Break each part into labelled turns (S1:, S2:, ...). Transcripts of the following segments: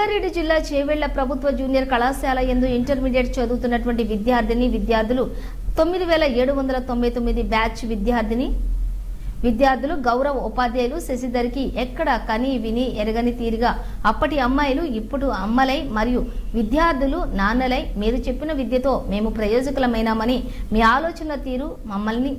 S1: రంగారెడ్డి జిల్లా చేవెళ్ళ ప్రభుత్వ జూనియర్ కళాశాల ఎందు ఇంటర్మీడియట్ చదువుతున్నటువంటి విద్యార్థిని విద్యార్థులు తొమ్మిది వేల ఏడు వందల తొంభై తొమ్మిది బ్యాచ్ విద్యార్థిని విద్యార్థులు గౌరవ ఉపాధ్యాయులు శశిధర్కి ఎక్కడ కని విని ఎరగని తీరుగా అప్పటి అమ్మాయిలు ఇప్పుడు అమ్మలై మరియు విద్యార్థులు నాన్నలై మీరు చెప్పిన విద్యతో మేము ప్రయోజకులమైనామని మీ ఆలోచన తీరు మమ్మల్ని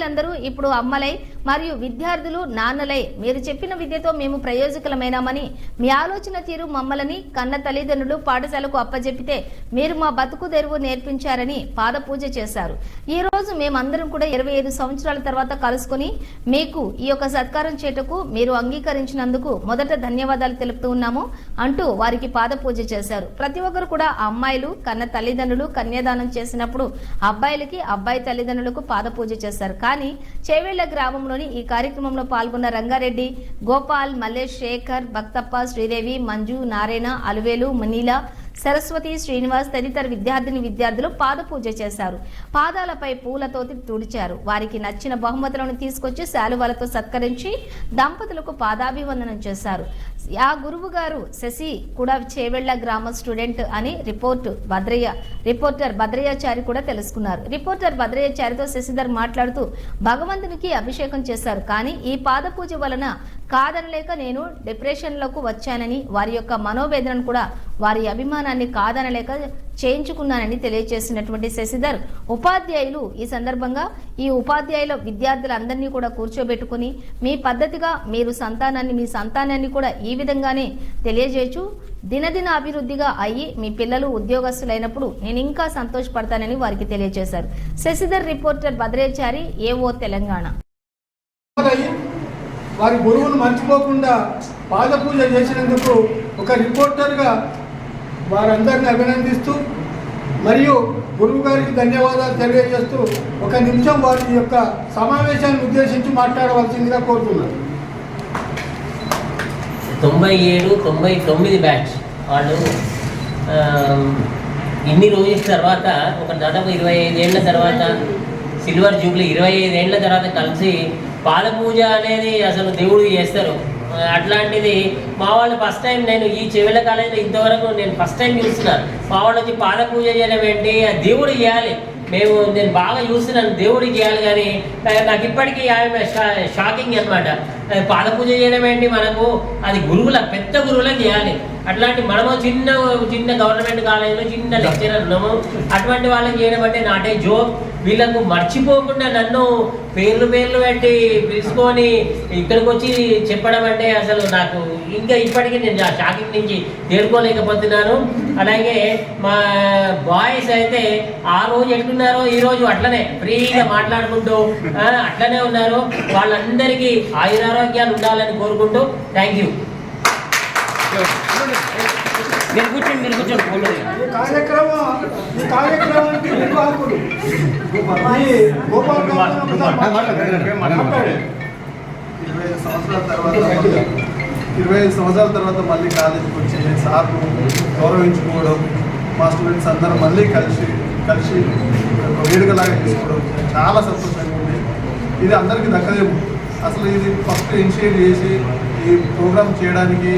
S1: అమ్మాయిలందరూ ఇప్పుడు అమ్మలై మరియు విద్యార్థులు నాన్నలై. మీరు చెప్పిన విద్యతో మేము ప్రయోజకులమైనామని మీ ఆలోచన తీరు మమ్మలని కన్న తల్లిదండ్రులు పాఠశాలకు అప్పజెప్పితే మీరు మా బతుకు తెరువు నేర్పించారని పాద పూజ చేశారు. ఈ రోజు మేమందరం కూడా ఇరవై ఐదు సంవత్సరాల తర్వాత కలుసుకుని మీకు ఈ యొక్క సత్కారం చేటకు మీరు అంగీకరించినందుకు మొదట ధన్యవాదాలు తెలుపుతూ ఉన్నాము అంటూ వారికి పాద పూజ చేశారు. ప్రతి ఒక్కరు కూడా అమ్మాయిలు కన్న తల్లిదండ్రులు కన్యాదానం చేసినప్పుడు అబ్బాయిలకి అబ్బాయి తల్లిదండ్రులకు పాద పూజ చేశారు. కానీ చేవేళ్ళ గ్రామంలోని ఈ కార్యక్రమంలో పాల్గొన్న రంగారెడ్డి గోపాల్ మల్లేష్ శేఖర్ భక్తప్ప శ్రీదేవి మంజు నారాయణ అలువేలు మునీల సరస్వతి శ్రీనివాస్ తదితర విద్యార్థిని విద్యార్థులు పాదపూజ చేశారు. పాదాలపై పూలతో తుడిచారు. వారికి నచ్చిన బహుమతులను తీసుకొచ్చి శాలువాలతో సత్కరించి దంపతులకు పాదాభివందనం చేశారు. ఆ గురువు గారు శశి కూడా చేవెళ్ళ గ్రామ స్టూడెంట్ అని రిపోర్ట్ భద్రయ్య రిపోర్టర్ భద్రయ్యాచారి కూడా తెలుసుకున్నారు. రిపోర్టర్ భద్రయ్యాచారితో శశిధర్ మాట్లాడుతూ భగవంతునికి అభిషేకం చేశారు కానీ ఈ పాద పూజ వలన కాదనలేక నేను డిప్రెషన్లకు వచ్చానని వారి యొక్క మనోవేదనను కూడా వారి అభిమానాన్ని కాదనలేక చేయించుకున్నానని తెలియజేసినటువంటి శశిధర్ ఉపాధ్యాయులు ఈ సందర్భంగా ఈ ఉపాధ్యాయుల విద్యార్థులందరినీ కూడా కూర్చోబెట్టుకుని మీ పద్ధతిగా మీరు సంతానాన్ని మీ సంతానాన్ని కూడా ఈ విధంగానే తెలియజేయచ్చు. దినదిన అభివృద్ధిగా అయ్యి మీ పిల్లలు ఉద్యోగస్తులైనప్పుడు నేను ఇంకా సంతోషపడతానని వారికి తెలియజేశారు. Sasidhar reporter Bhadrechari AO Telangana.
S2: వారి గురువును మర్చిపోకుండా పాద పూజ చేసినందుకు ఒక రిపోర్టర్గా వారందరిని అభినందిస్తూ మరియు గురువు గారికి ధన్యవాదాలు తెలియజేస్తూ ఒక నిమిషం వారి యొక్క సమావేశాన్ని ఉద్దేశించి మాట్లాడవలసిందిగా కోరుతున్నాను.
S3: తొంభై ఏడు తొంభై తొమ్మిది బ్యాచ్ వాళ్ళు ఇన్ని రోజుల తర్వాత ఒక దాదాపు ఇరవై ఐదేళ్ళ తర్వాత సిల్వర్ జూబ్లీ ఇరవై ఐదేళ్ళ తర్వాత కలిసి పాద పూజ అనేది అసలు దేవుడు చేస్తారు. అట్లాంటిది మా వాళ్ళు ఫస్ట్ టైం నేను ఈ చెవిల కాలేజీలో ఇంతవరకు నేను ఫస్ట్ టైం చూస్తున్నాను మా వాళ్ళు వచ్చి పాద పూజ చేయడం ఏంటి? దేవుడు చేయాలి. మేము నేను బాగా చూస్తున్నాను దేవుడికి చేయాలి కానీ నాకు ఇప్పటికీ ఆమె షా- షాకింగ్ అనమాట పాద పూజ చేయడం ఏంటి మనకు? అది గురువుల పెద్ద గురువులకు చేయాలి. అట్లాంటి మనము చిన్న చిన్న గవర్నమెంట్ కాలేజీలో చిన్న లెక్చరర్ ఉన్నాము. అటువంటి వాళ్ళకి చేయడం అంటే నాటే జోక్ వీళ్ళకు మర్చిపోకుండా నన్ను పేర్లు పేర్లు పెట్టి పిలుచుకొని ఇక్కడికి వచ్చి చెప్పడం అంటే అసలు నాకు ఇంకా ఇప్పటికీ నేను ఆ షాకింగ్ నుంచి తేరుకోలేకపోతున్నాను. అలాగే మా బాయ్స్ అయితే ఆ రోజు ఎట్లున్నారో ఈ రోజు అట్లనే ఫ్రీగా మాట్లాడుకుంటూ అట్లనే ఉన్నారు. వాళ్ళందరికీ ఆయురారోగ్యాలు ఉండాలని కోరుకుంటూ థ్యాంక్ యూ మీరు కూర్చోండి మీరు కూర్చోండి.
S2: ఈ కార్యక్రమం ఈ కార్యక్రమానికి నిర్వాహకుడు ఈ గోపాల్ గోపాల్ మాట్లాడండి.
S4: ఇరవై ఐదు సంవత్సరాల తర్వాత ఇరవై ఐదు సంవత్సరాల తర్వాత మళ్ళీ కాలేజీకి వచ్చి సార్ను గౌరవించుకోవడం మా స్టూడెంట్స్ అందరూ మళ్ళీ కలిసి కలిసి ఒక వేడుకలాగా చేసుకోవడం చాలా సంతోషంగా ఉంది. ఇది అందరికీ దక్కదేమో. అసలు ఇది ఫస్ట్ ఇనిషియేట్ చేసి ఈ ప్రోగ్రామ్ చేయడానికి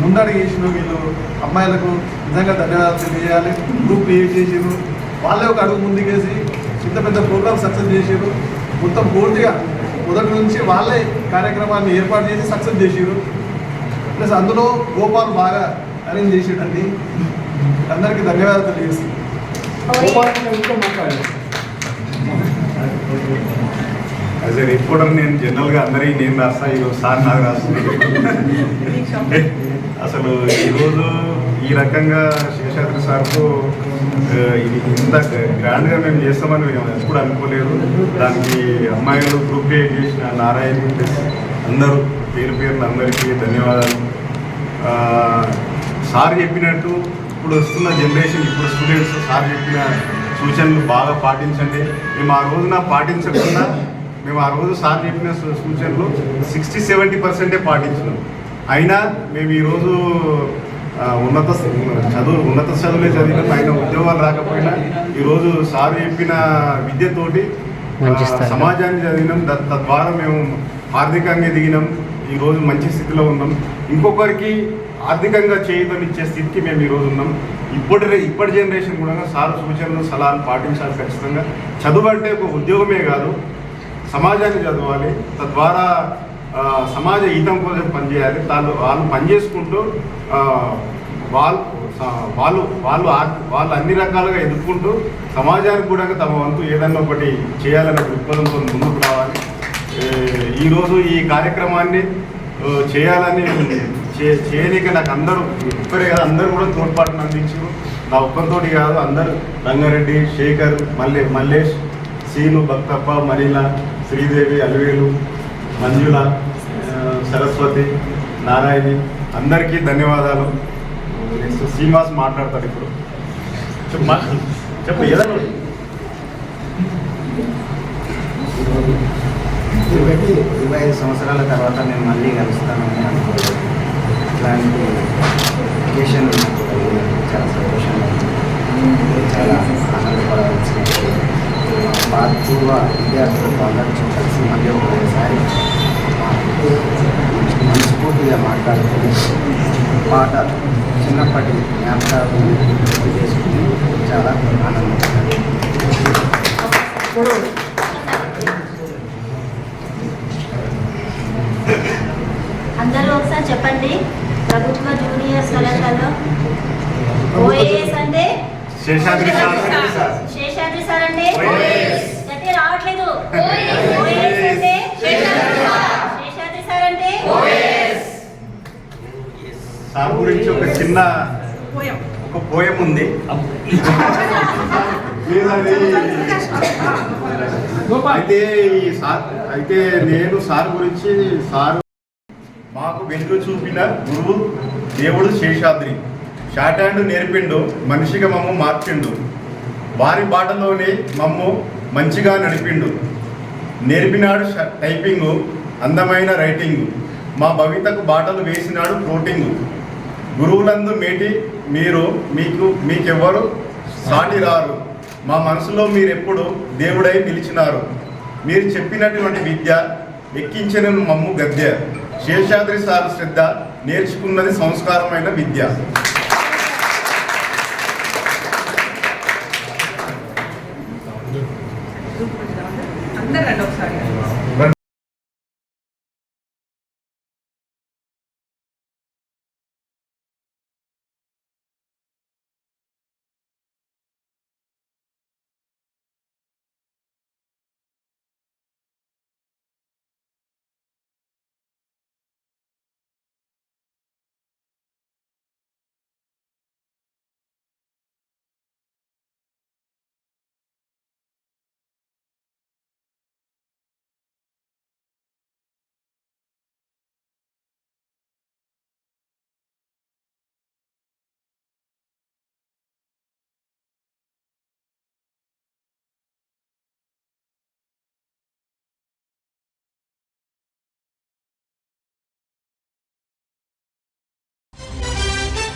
S4: ముందడుగు చేసిన వీళ్ళు అమ్మాయిలకు నిజంగా ధన్యవాదాలు తెలియజేయాలి. గ్రూప్ క్రియేట్ చేసారు వాళ్ళే ఒక అడుగు ముందుకేసి ఇంత పెద్ద ప్రోగ్రామ్ సక్సెస్ చేసారు మొత్తం పూర్తిగా మొదటి నుంచి వాళ్ళే కార్యక్రమాన్ని ఏర్పాటు చేసి సక్సెస్ చేసారు ప్లస్ అందులో గోపాల్ బాగా అరేంజ్ చేసాడండి అందరికీ ధన్యవాదాలు తెలియజేస్తుంది
S5: యాజ్ ఏ రిపోర్టర్ నేను జనరల్గా అందరికీ నేను రాస్తా ఈరోజు సార్ నాకు రాస్తుంది అంటే అసలు ఈరోజు ఈ రకంగా శేషాద్రి సార్తో ఇది ఇంత గ్రాండ్గా మేము చేస్తామని మేము ఎప్పుడు అనుకోలేదు. దానికి అమ్మాయిలు గ్రూప్ క్రియేట్ చేసిన నారాయణ ప్లస్ అందరూ పేరు పేరున అందరికీ ధన్యవాదాలు. సార్ చెప్పినట్టు ఇప్పుడు వస్తున్న జనరేషన్ ఇప్పుడు స్టూడెంట్స్ సార్ చెప్పిన సూచనలు బాగా పాటించండి. మేము ఆ రోజున పాటించకుండా మేము ఆ రోజు సార్ చెప్పిన సూచనలు సిక్స్టీ సెవెంటీ పర్సెంటే పాటించినాం. అయినా మేము ఈరోజు ఉన్నత చదువు ఉన్నత చదువులే చదివిన పైన ఉద్యోగాలు రాకపోయినా ఈరోజు సార్ చెప్పిన విద్యతోటి. సమాజాన్ని చదివినాం. తద్వారా మేము ఆర్థికంగా ఎదిగినాం. ఈరోజు మంచి స్థితిలో ఉన్నాం. ఇంకొకరికి ఆర్థికంగా చేయుతనిచ్చే స్థితికి మేము ఈరోజు ఉన్నాం. ఇప్పటి ఇప్పటి జనరేషన్ కూడా సార్ సూచనలు సలహాలు పాటించాలి ఖచ్చితంగా. చదువు అంటే ఒక ఉద్యోగమే కాదు. సమాజాన్ని చదవాలి. తద్వారా సమాజ హితం కోసం పనిచేయాలి. తాను వాళ్ళు పనిచేసుకుంటూ వాళ్ళు వాళ్ళు వాళ్ళు ఆ- వాళ్ళు అన్ని రకాలుగా ఎదుర్కొంటూ సమాజానికి కూడా తమ వంతు ఏదన్నా ఒకటి చేయాలనే దృక్పథంతో ముందుకు రావాలి. ఈరోజు ఈ కార్యక్రమాన్ని చేయాలని చే చేయలేక నాకు అందరూ ఒక్కరే కాదు అందరూ కూడా తోడ్పాటును అందించారు నా ఒక్కరితోటి కాదు అందరూ. రంగారెడ్డి శేఖర్ మల్లె మల్లేష్ సీను భక్తప్ప మనీల శ్రీదేవి అలివేలు మంజుల సరస్వతి నారాయణి అందరికీ ధన్యవాదాలు. నెక్స్ట్ శ్రీనివాస్ మాట్లాడతాడు ఇప్పుడు. చెప్పు మా- చెప్పు ఏదన్నా
S6: ఇరవై ఐదు సంవత్సరాల తర్వాత నేను మళ్ళీ కలుస్తానని అనుకోలేదు ఇట్లాంటి ఒకేషన్ చాలా సంతోషంగా చాలా ఆనందపడాల్సింది. పూర్వ విద్యార్థులతో అందరితో కలిసి మళ్ళీ ఒకసారి మనస్ఫూర్తిగా మాట్లాడుకుని పాట చిన్నప్పటి జ్ఞాపకాలు గుర్తు చేసుకుని చాలా ఆనందంగా
S7: అందరూ ఒకసారి చెప్పండి. ప్రభుత్వ జూనియర్ కళాశాల ఓఏఎస్ అంటే?
S5: శేషాద్రి సార్.
S7: శేషాద్రి సార్. అంటే
S5: OAS.
S7: గట్టి రావట్లేదు ఓఏఎస్ అంటే శేషాద్రి సార్
S5: గురించి ఒక చిన్న ఒక పోయం ఉంది. అయితే ఈ సార్ అయితే నేను సార్ గురించి సార్ మాకు వెలుగు చూపిన గురువు దేవుడు శేషాద్రి. షార్ట్ హ్యాండ్ నేర్పిండు మనిషిగా మమ్మ మార్చిండు. వారి బాటలోనే మమ్ము మంచిగా నడిపిండు. నేర్పినాడు టైపింగు అందమైన రైటింగు. మా భవితకు బాటలు వేసినాడు ప్రోటింగు గురువులందు మేటి మీరు మీకు మీకెవ్వరు సాటి రారు. మా మనసులో మీరెప్పుడు దేవుడై నిలిచినారు. మీరు చెప్పినటువంటి విద్య ఎక్కించిన మమ్ము గద్య శేషాద్రి సార్ శ్రద్ధ నేర్చుకున్నది సంస్కారమైన విద్య.